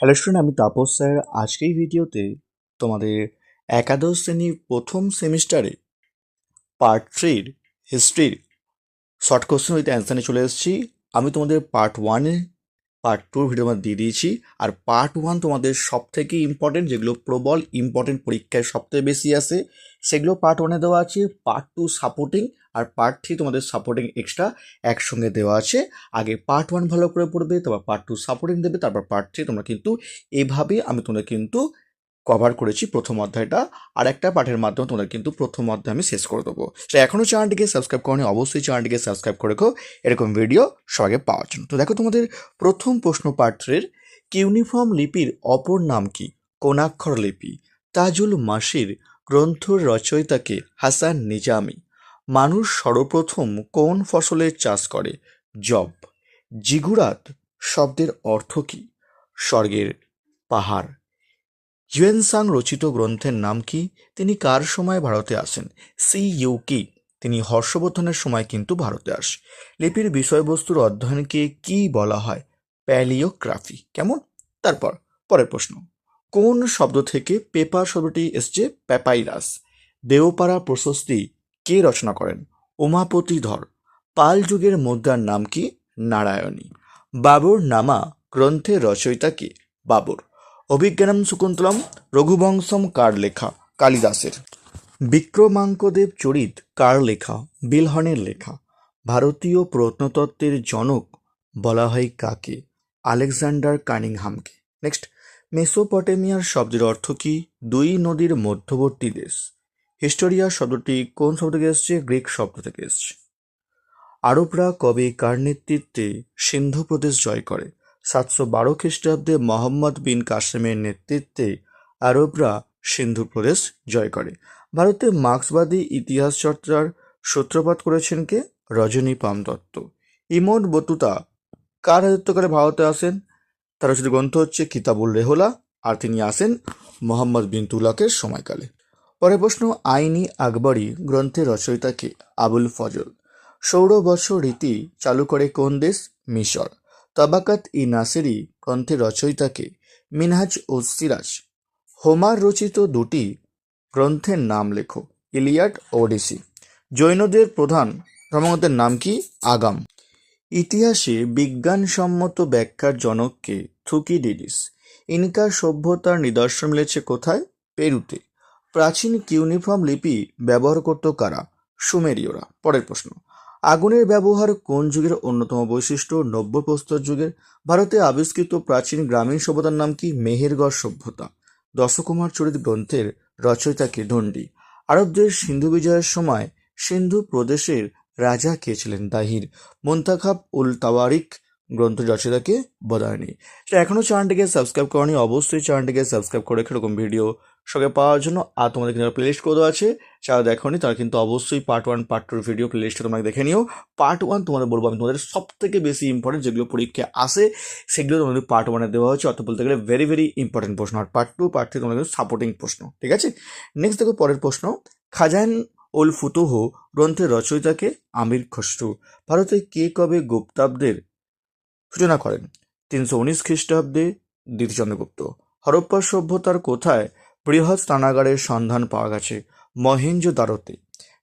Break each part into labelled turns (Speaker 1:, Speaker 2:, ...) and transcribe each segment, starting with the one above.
Speaker 1: Hello student আমি Tapas sir. আজকের ভিডিওতে তোমাদের একাদশ শ্রেণির প্রথম সেমিস্টারে পার্ট থ্রির হিস্ট্রির শর্ট কোশ্চেন উইথ অ্যান্সার চলে এসেছি। আমি তোমাদের পার্ট ওয়ানে পার্ট টু ভিডিও আমরা দিয়ে দিয়েছি। আর পার্ট ওয়ান তোমাদের সব থেকে ইম্পর্টেন্ট যেগুলো প্রবল ইম্পর্টেন্ট পরীক্ষায় সবথেকে বেশি আসে, সেগুলো পার্ট ওয়ানে দেওয়া আছে। পার্ট টু সাপোর্টিং আর পার্ট থ্রি তোমাদের সাপোর্টিং এক্সট্রা একসঙ্গে দেওয়া আছে। আগে পার্ট ওয়ান ভালো করে পড়বে, তারপর পার্ট টু সাপোর্টিং দেবে, তারপর পার্ট থ্রি তোমরা কিন্তু এভাবে আমি তোমরা কিন্তু কভার করেছি প্রথম অধ্যায়টা। আর একটা পাঠের মাধ্যমে তোমাদের কিন্তু প্রথম অধ্যায় আমি শেষ করে দেবো। তো এখনও চ্যানেলটিকে সাবস্ক্রাইব করনি, অবশ্যই চ্যানেলটিকে সাবস্ক্রাইব করে রেখো। এরকম ভিডিও সবাইকে পাওয়ার জন্য। তো দেখো তোমাদের প্রথম প্রশ্ন পার্ট থ্রির কিউনিফর্ম লিপির অপর নাম কি? কোনাক্ষর লিপি। তাজুল মাসির গ্রন্থ রচয়িতাকে হাসান নিজামি। মানুষ সর্বপ্রথম কোন ফসলের চাষ করে? জব। জিগুরাত শব্দের অর্থ কী? স্বর্গের পাহাড়। হিউয়েনসাং রচিত গ্রন্থের নাম কি? তিনি কার সময় ভারতে আসেন? সি ইউ কি। তিনি হর্ষবর্ধনের সময় কিন্তু ভারতে আসে। লিপির বিষয়বস্তুর অধ্যয়নকে কি বলা হয়? প্যালিওগ্রাফি। কেমন? তারপর, পরের প্রশ্ন। কোন শব্দ থেকে পেপার শব্দটি এসছে? প্যাপাইরাস। দেওপাড়া প্রশস্তি কে রচনা করেন? উমাপতি ধর। পাল যুগের মুদ্রার নাম কি? নারায়ণী। বাবুর নামা গ্রন্থের রচয়িতা কে? বাবর। অভিজ্ঞানম শকুন্তলম রঘুবংশম কার লেখা কালিদাসের। বিক্রমাঙ্কদেব চরিত কার লেখা বিলহনের লেখা। ভারতীয় প্রত্নতত্ত্বের জনক বলা হয় কাকে? আলেকজান্ডার কানিংহামকে। নেক্সট। মেসোপটেমিয়ার শব্দের অর্থ কি? দুই নদীর মধ্যবর্তী দেশ। হিস্টোরিয়া শব্দটি কোন শব্দ থেকে এসছে? গ্রিক শব্দ থেকে এসছে। আরবরা কবে কার নেতৃত্বে সিন্ধু প্রদেশ জয় করে? সাতশো বারো খ্রিস্টাব্দে মোহাম্মদ বিন কাসেমের নেতৃত্বে আরবরা সিন্ধু প্রদেশ জয় করে। ভারতে মার্ক্সবাদী ইতিহাস চর্চার সূত্রপাত করেছেন কে? রজনী পাম দত্ত ইমন বতুতা কার রাজত্বকালে ভারতে আসেন? তার রচিত গ্রন্থ হচ্ছে কিতাবুল রেহলা, আর তিনি আসেন মোহাম্মদ বিন তুলাকের সময়কালে। পরের প্রশ্ন, আইনি আকবরী গ্রন্থের রচয়িতাকে আবুল ফজল। ষোড়বর্ষ রীতি চালু করে কোন দেশ? মিশর। তাবাকাত ই নাসিরি গ্রন্থের রচয়িতাকে মিনহাজ ও সিরাজ। হোমার রচিত দুটি গ্রন্থের নাম লেখো, ইলিয়াড ও ওডিসি। জৈনদের প্রধান ধর্মগ্রন্থের নাম কি? আগাম। ইতিহাসে বিজ্ঞানসম্মত ব্যাখ্যার জনককে থুকিডিডিস। ইনকা সভ্যতার নিদর্শন মিলেছে কোথায়? পেরুতে। প্রাচীন কিউনিফর্ম লিপি ব্যবহার করত কারা? সুমেরীয়রা। পরের প্রশ্ন। আগুনের ব্যবহার কোন যুগের অন্যতম বৈশিষ্ট্য? নব্যপ্রস্তর যুগের। ভারতে আবিষ্কৃত প্রাচীন গ্রামীণ সভ্যতার নাম কি? মেহেরগড় সভ্যতা। দশকুমার চরিত গ্রন্থের রচয়িতাকে দণ্ডী আরবদের সিন্ধু বিজয়ের সময় সিন্ধু প্রদেশের রাজা কে ছিলেন দাহির? মুন্তাখাব উল তাওয়ারিক গ্রন্থ রচয়িতাকে বদায়নি। এখনও চ্যানেলটিকে সাবস্ক্রাইব করনি, অবশ্যই চ্যানেলটিকে সাবস্ক্রাইব করে এরকম ভিডিও সঙ্গে পাওয়ার জন্য, আর তোমাদের কিন্তু প্লেলিস্ট করে দেওয়া আছে। যারা দেখোনি, তারা কিন্তু অবশ্যই পার্ট ওয়ান পার্ট টুর ভিডিও প্লেলিস্টে তোমাকে দেখে নিও। পার্ট ওয়ান তোমাদের বলব আমি তোমাদের সব থেকে বেশি ইম্পর্টেন্ট যেগুলো পরীক্ষায় আসে, সেগুলো তোমাদের পার্ট ওয়ানে দেওয়া হচ্ছে অর্থাৎ বলতে গেলে ভেরি ভেরি ইম্পর্টেন্ট প্রশ্ন। আর পার্ট টু পার্ট থ্রি তোমাদের সাপোর্টিং প্রশ্ন, ঠিক আছে? নেক্সট দেখো পরের প্রশ্ন। খাজান উল ফুতুহ গ্রন্থের রচয়িতাকে আমির খসরু। ভারতে কে কবে গুপ্তাব্দের সূচনা করেন? তিনশো উনিশ খ্রিস্টাব্দে দ্বিতীয় চন্দ্রগুপ্ত। হরপ্পা সভ্যতার কোথায় বৃহৎ স্নানাগারের সন্ধান পাওয়া গেছে মহেঞ্জো দারোতে।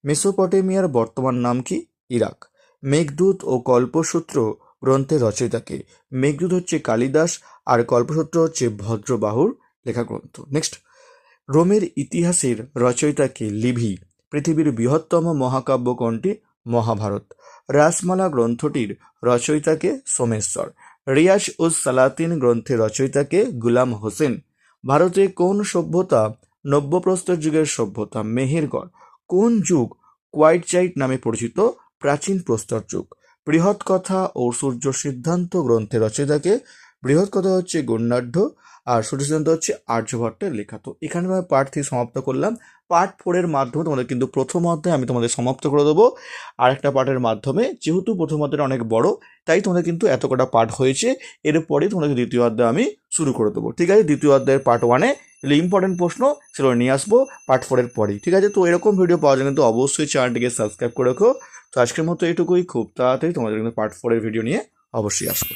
Speaker 1: মেসোপটেমিয়ার বর্তমান নাম কি? ইরাক। মেঘদূত ও কল্পসূত্র গ্রন্থের রচয়িতাকে মেঘদূত হচ্ছে কালিদাস আর কল্পসূত্র হচ্ছে ভদ্রবাহুর লেখা গ্রন্থ নেক্সট রোমের ইতিহাসের রচয়িতাকে লিভি। পৃথিবীর বৃহত্তম মহাকাব্য কোনটি? মহাভারত। রাসমালা গ্রন্থটির রচয়িতাকে সোমেশ্বর। রিয়াজ উস সালাতিন গ্রন্থের রচয়িতাকে গুলাম হোসেন। ভারতে কোন সভ্যতা নব্যপ্রস্তর যুগের সভ্যতা? মেহেরগড় কোন যুগ কোয়াইটচাইট নামে পরিচিত প্রাচীন প্রস্তর যুগ? বৃহৎ কথা ও সূর্য সিদ্ধান্ত গ্রন্থের রচয়িতাকে বৃহৎ কথা হচ্ছে গণ্যাঢ্য আর সূর্য সিদ্ধান্ত হচ্ছে আর্যভট্টের লেখা। তো এখানে আমি পার্ট থ্রি সমাপ্ত করলাম। পার্ট ফোরের মাধ্যমে তোমাদের কিন্তু প্রথম অধ্যায় আমি তোমাদের সমাপ্ত করে দেবো। আরেকটা পার্টের মাধ্যমে, যেহেতু প্রথম অধ্যায়টা অনেক বড়, তাই তোমাদের কিন্তু এত কটা পার্ট হয়েছে। এরপরে তোমাদের দ্বিতীয় অধ্যায় আমি শুরু করে দেবো। ঠিক আছে? দ্বিতীয় অধ্যায়ের পার্ট ওয়ানে এগুলো ইম্পর্টেন্ট প্রশ্ন, সেগুলো নিয়ে আসব পার্ট ফোরের পরেই। ঠিক আছে? তো এরকম ভিডিও পাওয়া জন্য কিন্তু অবশ্যই চ্যানেলটিকে সাবস্ক্রাইব করে রাখো। তো আজকের মতো এটুকুই খুব তাড়াতাড়ি তোমাদের কিন্তু পার্ট ফোরের ভিডিও নিয়ে অবশ্যই আসব।